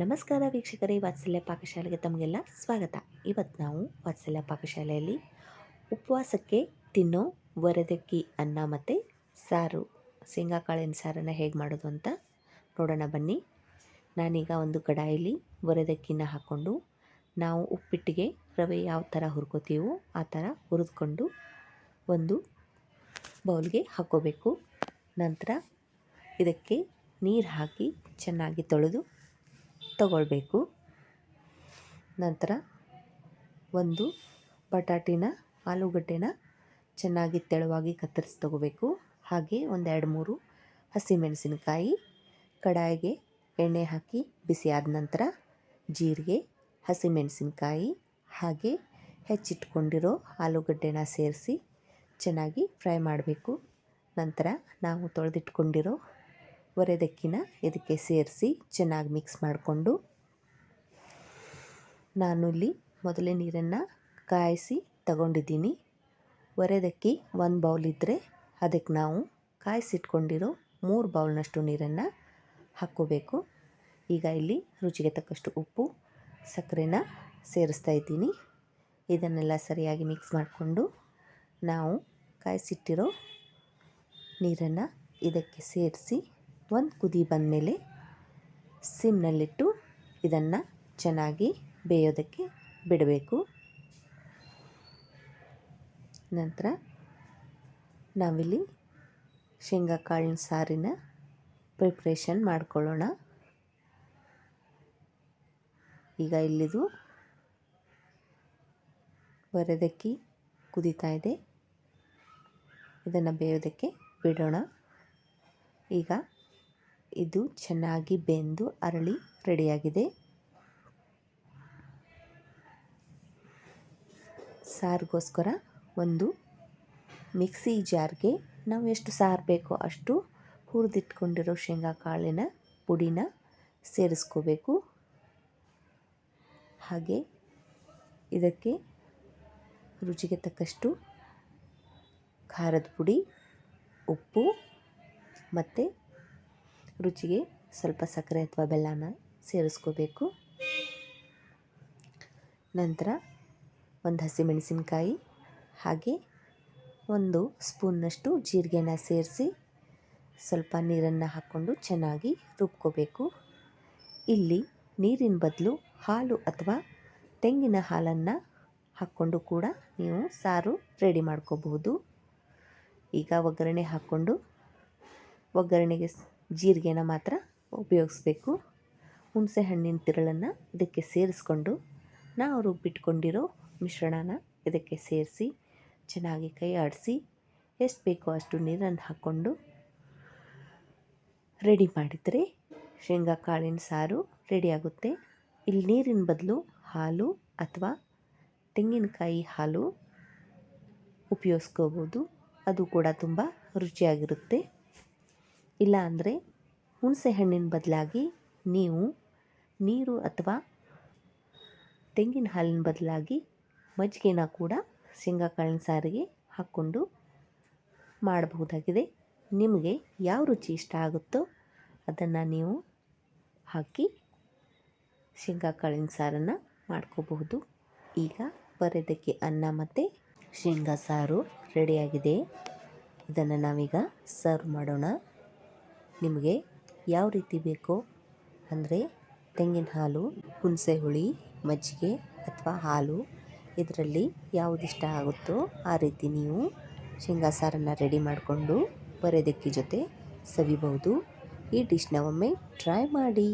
ನಮಸ್ಕಾರ ವೀಕ್ಷಕರೇ, ವಾತ್ಸಲ್ಯ ಪಾಕಶಾಲೆಗೆ ತಮಗೆಲ್ಲ ಸ್ವಾಗತ. ಇವತ್ತು ನಾವು ವಾತ್ಸಲ್ಯ ಪಾಕಶಾಲೆಯಲ್ಲಿ ಉಪವಾಸಕ್ಕೆ ತಿನ್ನೋ, ವರದಕ್ಕಿ, ಅನ್ನ ಮತ್ತು ಸಾರು ಶೇಂಗಾಕಾಳಿನ ಸಾರನ್ನು ಹೇಗೆ ಮಾಡೋದು ಅಂತ ನೋಡೋಣ ಬನ್ನಿ. ನಾನೀಗ ಒಂದು ಕಡಾಯಲ್ಲಿ ವರದಕ್ಕಿನ ಹಾಕ್ಕೊಂಡು, ನಾವು ಉಪ್ಪಿಟ್ಟಿಗೆ ರವೆ ಯಾವ ಥರ ಹುರ್ಕೋತೀವೋ ಆ ಥರ ಹುರಿದ್ಕೊಂಡು ಒಂದು ಬೌಲ್ಗೆ ಹಾಕ್ಕೋಬೇಕು. ನಂತರ ಇದಕ್ಕೆ ನೀರು ಹಾಕಿ ಚೆನ್ನಾಗಿ ತೊಳೆದು ತಗೊಳ್ಬೇಕು. ನಂತರ ಒಂದು ಬಟಾಟಿನ, ಆಲೂಗಡ್ಡೆನ ಚೆನ್ನಾಗಿ ತೆಳುವಾಗಿ ಕತ್ತರಿಸಿ ತಗೋಬೇಕು ಹಾಗೆ ಒಂದು ಎರಡು ಮೂರು ಹಸಿಮೆಣಸಿನಕಾಯಿ, ಕಡಾಯಿಗೆ ಎಣ್ಣೆ ಹಾಕಿ ಬಿಸಿ ಆದ ನಂತರ ಜೀರಿಗೆ, ಹಸಿಮೆಣಸಿನಕಾಯಿ, ಹಾಗೆ ಹೆಚ್ಚಿಟ್ಕೊಂಡಿರೋ ಆಲೂಗಡ್ಡೆನ ಸೇರಿಸಿ ಚೆನ್ನಾಗಿ ಫ್ರೈ ಮಾಡಬೇಕು. ನಂತರ ನಾವು ತೊಳೆದಿಟ್ಕೊಂಡಿರೋ ಒರೆದಕ್ಕಿನ ಇದಕ್ಕೆ ಸೇರಿಸಿ ಚೆನ್ನಾಗಿ ಮಿಕ್ಸ್ ಮಾಡಿಕೊಂಡು ನಾನು ಇಲ್ಲಿ ಮೊದಲೇ ನೀರನ್ನು ಕಾಯಿಸಿ ತಗೊಂಡಿದ್ದೀನಿ. ಒರೆದಕ್ಕಿ ಒಂದು ಬೌಲ್ ಇದ್ದರೆ ಅದಕ್ಕೆ ನಾವು ಕಾಯಿಸಿಟ್ಕೊಂಡಿರೋ ಮೂರು ಬೌಲ್ನಷ್ಟು ನೀರನ್ನು ಹಾಕ್ಕೋಬೇಕು. ಈಗ ಇಲ್ಲಿ ರುಚಿಗೆ ತಕ್ಕಷ್ಟು ಉಪ್ಪು, ಸಕ್ಕರೆನ ಸೇರಿಸ್ತಾ ಇದ್ದೀನಿ. ಇದನ್ನೆಲ್ಲ ಸರಿಯಾಗಿ ಮಿಕ್ಸ್ ಮಾಡಿಕೊಂಡು ನಾವು ಕಾಯಿಸಿಟ್ಟಿರೋ ನೀರನ್ನು ಇದಕ್ಕೆ ಸೇರಿಸಿ ಒಂದು ಕುದಿ ಬಂದಮೇಲೆ ಸಿಮ್ನಲ್ಲಿಟ್ಟು ಇದನ್ನು ಚೆನ್ನಾಗಿ ಬೇಯೋದಕ್ಕೆ ಬಿಡಬೇಕು. ನಂತರ ನಾವಿಲ್ಲಿ ಶೇಂಗಾ ಕಾಳಿನ ಸಾರಿನ ಪ್ರಿಪ್ರೇಷನ್ ಮಾಡ್ಕೊಳ್ಳೋಣ. ಈಗ ಇಲ್ಲಿದು ಬರೋದಕ್ಕೆ ಕುದೀತಾ ಇದೆ. ಇದನ್ನು ಬೇಯೋದಕ್ಕೆ ಬಿಡೋಣ. ಈಗ ಇದು ಚೆನ್ನಾಗಿ ಬೆಂದು ಅರಳಿ ರೆಡಿಯಾಗಿದೆ. ಸಾರಿಗೋಸ್ಕರ ಒಂದು ಮಿಕ್ಸಿ ಜಾರ್ಗೆ ನಾವು ಎಷ್ಟು ಸಾರು ಬೇಕೋ ಅಷ್ಟು ಹುರಿದಿಟ್ಕೊಂಡಿರೋ ಶೇಂಗಾ ಕಾಳಿನ ಪುಡಿನ ಸೇರಿಸ್ಕೋಬೇಕು. ಹಾಗೆ ಇದಕ್ಕೆ ರುಚಿಗೆ ತಕ್ಕಷ್ಟು ಖಾರದ ಪುಡಿ, ಉಪ್ಪು ಮತ್ತು ರುಚಿಗೆ ಸ್ವಲ್ಪ ಸಕ್ಕರೆ ಅಥವಾ ಬೆಲ್ಲನ ಸೇರಿಸ್ಕೋಬೇಕು. ನಂತರ ಒಂದು ಹಸಿಮೆಣಸಿನಕಾಯಿ ಹಾಗೆ ಒಂದು ಸ್ಪೂನ್ನಷ್ಟು ಜೀರಿಗೆನ ಸೇರಿಸಿ ಸ್ವಲ್ಪ ನೀರನ್ನು ಹಾಕ್ಕೊಂಡು ಚೆನ್ನಾಗಿ ರುಬ್ಕೋಬೇಕು. ಇಲ್ಲಿ ನೀರಿನ ಬದಲು ಹಾಲು ಅಥವಾ ತೆಂಗಿನ ಹಾಲನ್ನು ಹಾಕ್ಕೊಂಡು ಕೂಡ ನೀವು ಸಾರು ರೆಡಿ ಮಾಡ್ಕೋಬಹುದು. ಈಗ ಒಗ್ಗರಣೆ ಹಾಕ್ಕೊಂಡು ಒಗ್ಗರಣೆಗೆ ಜೀರಿಗೆನ ಮಾತ್ರ ಉಪಯೋಗಿಸ್ಬೇಕು. ಹುಣಸೆ ಹಣ್ಣಿನ ತಿರುಳನ್ನು ಇದಕ್ಕೆ ಸೇರಿಸ್ಕೊಂಡು ನಾವು ರುಬ್ಬಿಟ್ಕೊಂಡಿರೋ ಮಿಶ್ರಣನ ಇದಕ್ಕೆ ಸೇರಿಸಿ, ಚೆನ್ನಾಗಿ ಕೈ ಆಡಿಸಿ, ಎಷ್ಟು ಬೇಕೋ ಅಷ್ಟು ನೀರನ್ನು ಹಾಕ್ಕೊಂಡು ರೆಡಿ ಮಾಡಿದರೆ ಶೇಂಗಾ ಕಾಳಿನ ಸಾರು ರೆಡಿಯಾಗುತ್ತೆ ಇಲ್ಲಿ ನೀರಿನ ಬದಲು ಹಾಲು ಅಥವಾ ತೆಂಗಿನಕಾಯಿ ಹಾಲು ಉಪಯೋಗಿಸ್ಕೋಬೋದು. ಅದು ಕೂಡ ತುಂಬ ರುಚಿಯಾಗಿರುತ್ತೆ. ಇಲ್ಲ ಅಂದರೆ ಹುಣಸೆ ಹಣ್ಣಿನ ಬದಲಾಗಿ ನೀವು ನೀರು ಅಥವಾ ತೆಂಗಿನ ಹಾಲಿನ ಬದಲಾಗಿ ಮಜ್ಜಿಗೆನ ಕೂಡ ಶೇಂಗಾಕಾಳಿನ ಸಾರಿಗೆ ಹಾಕ್ಕೊಂಡು ಮಾಡಬಹುದಾಗಿದೆ. ನಿಮಗೆ ಯಾವ ರುಚಿ ಇಷ್ಟ ಆಗುತ್ತೋ ಅದನ್ನು ನೀವು ಹಾಕಿ ಶೇಂಗಾಕಾಳಿನ ಸಾರನ್ನು ಮಾಡ್ಕೋಬಹುದು. ಈಗ ಬರೆದಕ್ಕೆ ಅನ್ನ ಮತ್ತು ಶೇಂಗಾ ಸಾರು ರೆಡಿಯಾಗಿದೆ. ಇದನ್ನು ನಾವೀಗ ಸರ್ವ್ ಮಾಡೋಣ. ನಿಮಗೆ ಯಾವ ರೀತಿ ಬೇಕೋ ಅಂದರೆ ತೆಂಗಿನ ಹಾಲು, ಹುಣಸೆ ಹುಳಿ, ಮಜ್ಜಿಗೆ ಅಥವಾ ಹಾಲು, ಇದರಲ್ಲಿ ಯಾವುದಿಷ್ಟ ಆಗುತ್ತೋ ಆ ರೀತಿ ನೀವು ಶೇಂಗಾ ಸಾರನ್ನು ರೆಡಿ ಮಾಡಿಕೊಂಡು ಬರೆದಕ್ಕಿ ಜೊತೆ ಸವಿಬಹುದು. ಈ ಡಿಶ್ನ ಒಮ್ಮೆ ಟ್ರೈ ಮಾಡಿ.